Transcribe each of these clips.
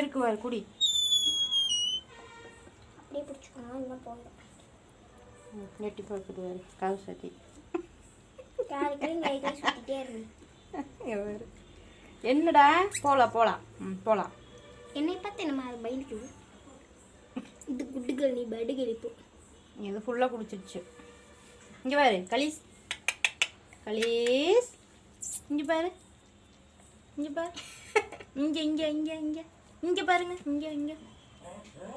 இருக்கு பாரு குடி. அப்படியே பிடிச்சிக்கணும் இன்னும் போயிடும் வெட்டி பார்க்குது பாரு காவு சத்தி. என்னடா? போலாம் போலாம். ம் போலாம். என்னை பார்த்து நம்ம அது பயந்துக்குது இது குட்டுகள் நீ படுகள் இப்போ இது ஃபுல்லாக குடிச்சிருச்சு. இங்கே பாரு கலீஸ். கலீஸ். இங்கே பாரு. இங்கே பாரு. இங்கே இங்கே இங்கே இங்கே. இங்கே பாருங்க இங்கே இங்கே.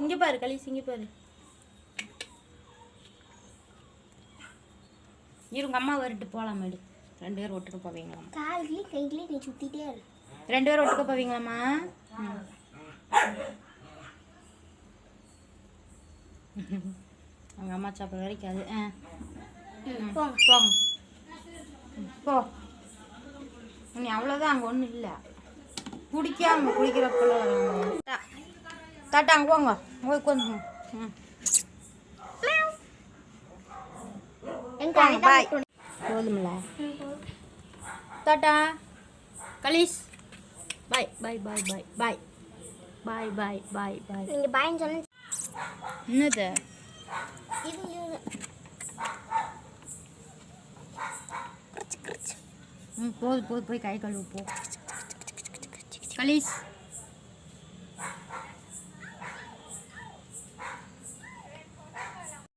இங்கே பாரு கலீஸ் இங்கே பாரு. இருங்க அம்மா வரட்டு போகலாம் மேடு ரெண்டு பேரும் ஒட்டுக்க போவீங்களாம்மா கால்களையும் கைகளையும் நீ சுற்றிட்டே இரு. ரெண்டு பேரும் ஒட்டுக்க போவீங்களாம்மா? அவங்க அம்மா சாப்பிட்ற வரைக்கும் அது ஆ போங்க. போங்க. போ. நீ அவ்வளோதான் அங்கே ஒன்றும் இல்லை. குடிக்காம குடிக்கிறப்பல தாட்டா அங்கே போங்க போய் கொஞ்சம் பாய் தான் போதுமில்ல ம், போதும். டாட்டா கலீஸ். பாய் பாய் பாய் பாய் பாய் பாய் பாய் பாய் பாய் நீங்க பாயின்னு சொன்ன என்னது. ம் போது போது போய் கை கழுவு போ. Kalis.